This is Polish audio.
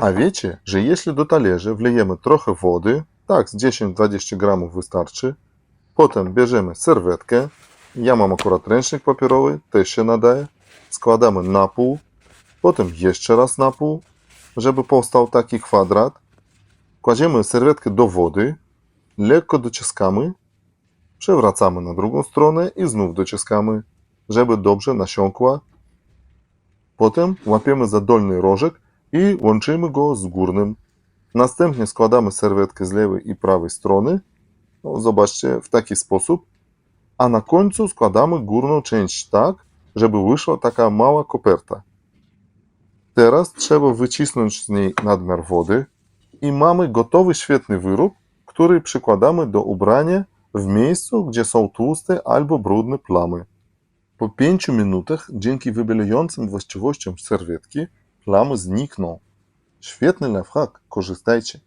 A wiecie, że jeśli do talerza wlejemy trochę wody, tak z 10-20 gramów wystarczy, potem bierzemy serwetkę, ja mam akurat ręcznik papierowy, też się nadaje, składamy na pół, potem jeszcze raz na pół, żeby powstał taki kwadrat, kładziemy serwetkę do wody, lekko dociskamy, przewracamy na drugą stronę i znów dociskamy, żeby dobrze nasiąkła. Potem łapiemy za dolny rożek i łączymy go z górnym. Następnie składamy serwetkę z lewej i prawej strony. No, zobaczcie, w taki sposób. A na końcu składamy górną część tak, żeby wyszła taka mała koperta. Teraz trzeba wycisnąć z niej nadmiar wody i mamy gotowy świetny wyrób, który przykładamy do ubrania w miejscu, gdzie są tłuste albo brudne plamy. Po 5 minutach, dzięki wybielającym właściwościom serwetki, plamy znikną. Świetny lifehack, korzystajcie.